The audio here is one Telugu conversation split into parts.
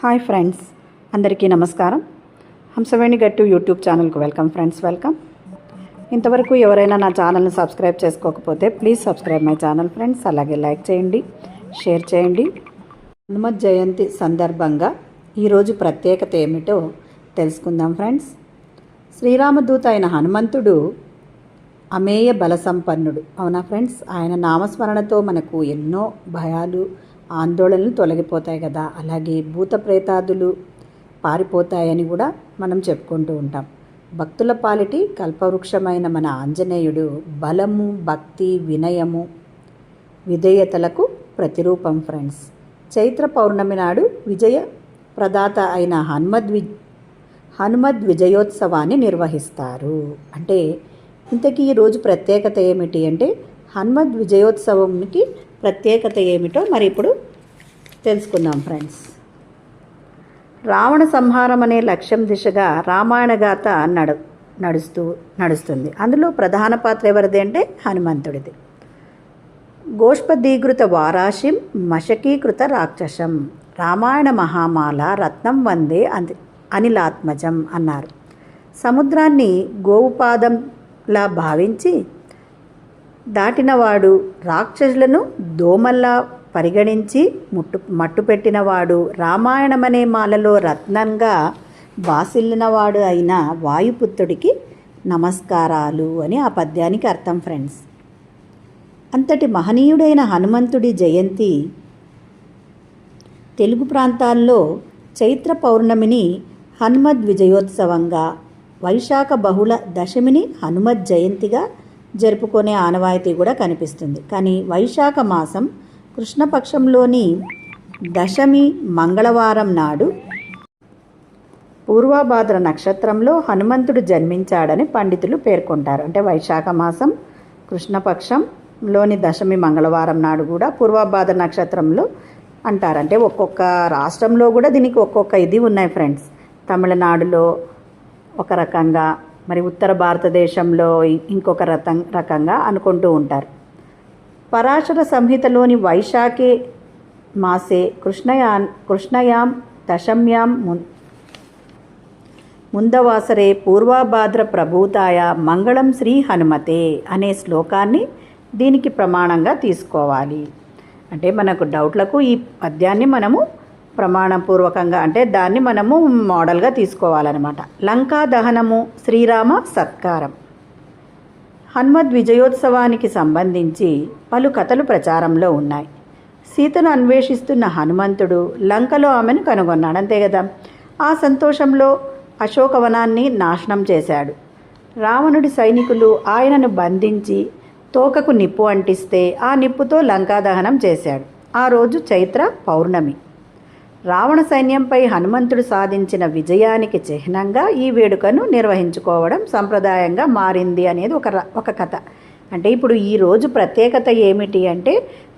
హాయ్ ఫ్రెండ్స్ అందరికీ నమస్కారం. హంసవేణి గట్టు యూట్యూబ్ ఛానల్కు వెల్కమ్ ఫ్రెండ్స్ వెల్కమ్. ఇంతవరకు ఎవరైనా నా ఛానల్ని సబ్స్క్రైబ్ చేసుకోకపోతే please subscribe my channel friends అలాగే లైక్ చేయండి షేర్ చేయండి. హనుమత్ జయంతి సందర్భంగా ఈరోజు ప్రత్యేకత ఏమిటో తెలుసుకుందాం ఫ్రెండ్స్. శ్రీరామదూత అయిన హనుమంతుడు అమేయ బల సంపన్నుడు అవునా ఫ్రెండ్స్? ఆయన నామస్మరణతో మనకు ఎన్నో భయాలు ఆందోళనలు తొలగిపోతాయి కదా. అలాగే భూత ప్రేతాదులు పారిపోతాయని కూడా మనం చెప్పుకుంటూ ఉంటాం. భక్తుల పాలిటి కల్పవృక్షమైన మన ఆంజనేయుడు బలము భక్తి వినయము విధేయతలకు ప్రతిరూపం ఫ్రెండ్స్. చైత్ర పౌర్ణమి నాడు విజయ ప్రదాత అయిన హనుమద్ వి హనుమద్ విజయోత్సవాన్ని నిర్వహిస్తారు. అంటే ఇంతకీ ఈరోజు ప్రత్యేకత ఏమిటి అంటే హనుమద్ విజయోత్సవంకి ప్రత్యేకత ఏమిటో మరి ఇప్పుడు తెలుసుకుందాం ఫ్రెండ్స్ రావణ సంహారం అనే లక్ష్యం దిశగా రామాయణ గాథ నడు నడుస్తూ నడుస్తుంది. అందులో ప్రధాన పాత్ర ఎవరిది అంటే హనుమంతుడిది. గోష్పదీకృత వారాశిం మశకీకృత రాక్షసం. రామాయణ మహామాల రత్నం వందే అంది అనిలాత్మజం అన్నారు. సముద్రాన్ని గోవుపాదంలా భావించి దాటినవాడు రాక్షసులను దోమల్లా పరిగణించి ముట్టు మట్టుపెట్టినవాడు రామాయణమనే మాలలో రత్నంగా బాసిల్లినవాడు అయిన వాయుపుత్రుడికి నమస్కారాలు అని ఆ పద్యానికి అర్థం ఫ్రెండ్స్. అంతటి మహనీయుడైన హనుమంతుడి జయంతి తెలుగు ప్రాంతాల్లో చైత్ర పౌర్ణమిని హనుమద్ విజయోత్సవంగా వైశాఖ బహుళ దశమిని హనుమద్ జయంతిగా జరుపుకునే ఆనవాయితీ కూడా కనిపిస్తుంది. కానీ వైశాఖ మాసం కృష్ణపక్షంలోని దశమి మంగళవారం నాడు పూర్వభాద్ర నక్షత్రంలో హనుమంతుడు జన్మించాడని పండితులు పేర్కొంటారు. అంటే వైశాఖ మాసం కృష్ణపక్షంలోని దశమి మంగళవారం నాడు కూడా పూర్వభాద్ర నక్షత్రంలో అంటారు. అంటే ఒక్కొక్క రాష్ట్రంలో కూడా దీనికి ఒక్కొక్క ఇది ఉన్నాయి ఫ్రెండ్స్. తమిళనాడులో ఒక రకంగా మరి ఉత్తర భారతదేశంలో ఇంకొక రకం రకంగా అనుకుంటూ ఉంటారు. పరాశర సంహితలోని వైశాఖే మాసే కృష్ణయా కృష్ణయాం దశమ్యాం ముందవాసరే పూర్వాభాద్ర ప్రభూతాయ మంగళం శ్రీ హనుమతే అనే శ్లోకాన్ని దీనికి ప్రమాణంగా తీసుకోవాలి. అంటే మనకు డౌట్లకు ఈ పద్యాన్ని మనము ప్రమాణపూర్వకంగా అంటే దాన్ని మనము మోడల్గా తీసుకోవాలన్నమాట. లంకా దహనము శ్రీరామ సత్కారం. హనుమద్ విజయోత్సవానికి సంబంధించి పలు కథలు ప్రచారంలో ఉన్నాయి. సీతను అన్వేషిస్తున్న హనుమంతుడు లంకలో ఆమెను కనుగొన్నాడు. అంతే కదా? ఆ సంతోషంలో అశోకవనాన్ని నాశనం చేశాడు. రావణుడి సైనికులు ఆయనను బంధించి తోకకు నిప్పు అంటిస్తే ఆ నిప్పుతో లంకా దహనం చేశాడు. ఆ రోజు చైత్ర పౌర్ణమి. రావణ సైన్యంపై హనుమంతుడు సాధించిన విజయానికి చిహ్నంగా ఈ వేడుకను నిర్వహించుకోవడం సంప్రదాయంగా మారింది అనేది ఒక ఒక కథ. అంటే ఇప్పుడు ఈ రోజు ప్రత్యేకత ఏమిటి అంటే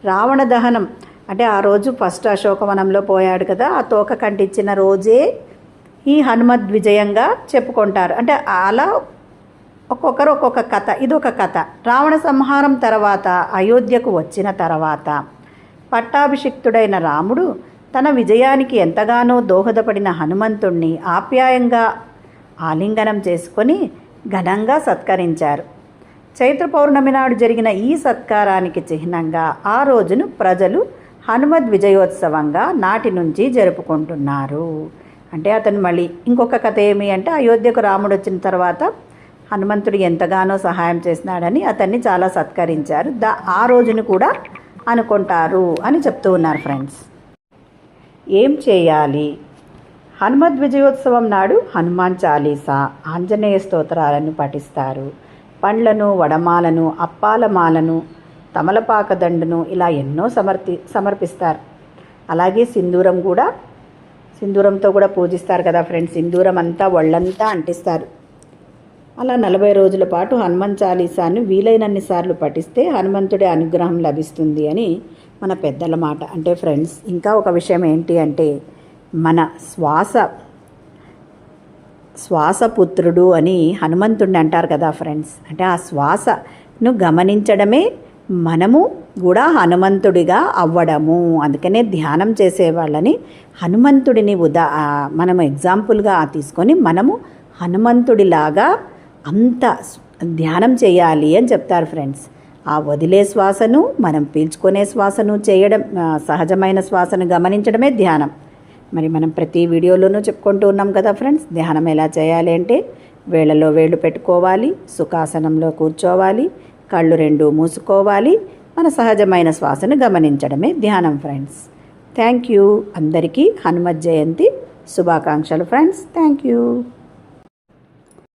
రావణ దహనం. అంటే ఆ రోజు ఫస్ట్ అశోకవనంలో పోయాడు కదా ఆ తోక కంటించిన రోజే ఈ హనుమద్ విజయంగా చెప్పుకుంటారు. అంటే అలా ఒక్కొక్కరు ఒక్కొక్క కథ ఇదొక కథ. రావణ సంహారం తర్వాత అయోధ్యకు వచ్చిన తర్వాత పట్టాభిషిక్తుడైన రాముడు తన విజయానికి ఎంతగానో దోహదపడిన హనుమంతుణ్ణి ఆప్యాయంగా ఆలింగనం చేసుకొని ఘనంగా సత్కరించారు. చైత్ర పౌర్ణమి నాడు జరిగిన ఈ సత్కారానికి చిహ్నంగా ఆ రోజును ప్రజలు హనుమద్ విజయోత్సవంగా నాటి నుంచి జరుపుకుంటున్నారు. అంటే అతను మళ్ళీ ఇంకొక కథ ఏమి అంటే అయోధ్యకు రాముడు వచ్చిన తర్వాత హనుమంతుడు ఎంతగానో సహాయం చేసినాడని అతన్ని చాలా సత్కరించారు. దా ఆ రోజును కూడా అనుకుంటారు అని చెప్తూ ఉన్నారు ఫ్రెండ్స్ ఏం చేయాలి? హనుమద్ విజయోత్సవం నాడు హనుమాన్ చాలీసా ఆంజనేయ స్తోత్రాలను పఠిస్తారు. పండ్లను వడమాలను అప్పాల మాలను తమలపాక దండును ఇలా ఎన్నో సమర్పి సమర్పిస్తారు. అలాగే సింధూరం కూడా సింధూరంతో కూడా పూజిస్తారు కదా ఫ్రెండ్స్ సింధూరం అంతా ఒళ్ళంతా అంటిస్తారు. అలా నలభై రోజుల పాటు హనుమాన్ చాలీసాను వీలైనన్ని సార్లు పఠిస్తే హనుమంతుడి అనుగ్రహం లభిస్తుంది అని మన పెద్దల మాట. అంటే ఫ్రెండ్స్ ఇంకా ఒక విషయం ఏంటి అంటే మన శ్వాస శ్వాసపుత్రుడు అని హనుమంతుడిని అంటారు కదా ఫ్రెండ్స్. అంటే ఆ శ్వాసను గమనించడమే మనము కూడా హనుమంతుడిగా అవ్వడము. అందుకనే ధ్యానం చేసే వాళ్ళని హనుమంతుడిని ఉదా మనం ఎగ్జాంపుల్గా తీసుకొని మనము హనుమంతుడిలాగా అంత ధ్యానం చేయాలి అని చెప్తారు ఫ్రెండ్స్. ఆ వదిలే శ్వాసను మనం పీల్చుకునే శ్వాసను చేయడం సహజమైన శ్వాసను గమనించడమే ధ్యానం. మరి మనం ప్రతి వీడియోలోనూ చెప్పుకుంటూ ఉన్నాం కదా ఫ్రెండ్స్ ధ్యానం ఎలా చేయాలి అంటే వేళ్ళలో వేళ్ళు పెట్టుకోవాలి సుఖాసనంలో కూర్చోవాలి కళ్ళు రెండు మూసుకోవాలి మన సహజమైన శ్వాసను గమనించడమే ధ్యానం ఫ్రెండ్స్. Thank you. అందరికీ హనుమత్ జయంతి. శుభాకాంక్షలు ఫ్రెండ్స్. Thank you.